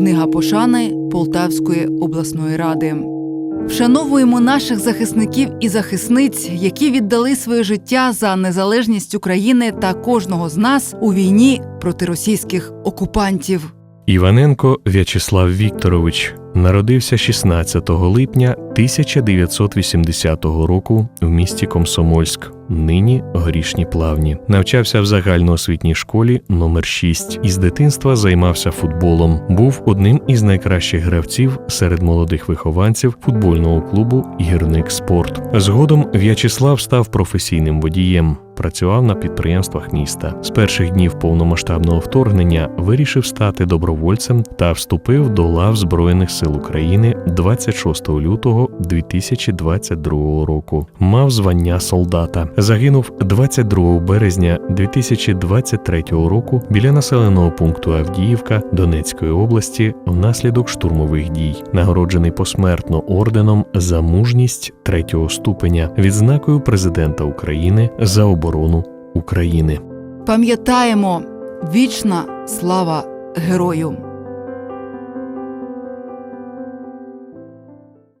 Книга пошани Полтавської обласної ради. Вшановуємо наших захисників і захисниць, які віддали своє життя за незалежність України та кожного з нас у війні проти російських окупантів. Іваненко В'ячеслав Вікторович народився 16 липня 1980 року в місті Комсомольськ, нині горішні плавні. Навчався в загальноосвітній школі номер 6 Із дитинства займався футболом. Був одним із найкращих гравців серед молодих вихованців футбольного клубу Гірник Спорт. Згодом В'ячеслав став професійним водієм. Працював на підприємствах міста. З перших днів повномасштабного вторгнення вирішив стати добровольцем та вступив до лав Збройних сил України 26 лютого 2022 року. Мав звання солдата. Загинув 22 березня 2023 року біля населеного пункту Авдіївка Донецької області внаслідок штурмових дій. Нагороджений посмертно орденом за мужність третього ступеня, відзнакою президента України за оборону України. Пам'ятаємо вічна слава герою!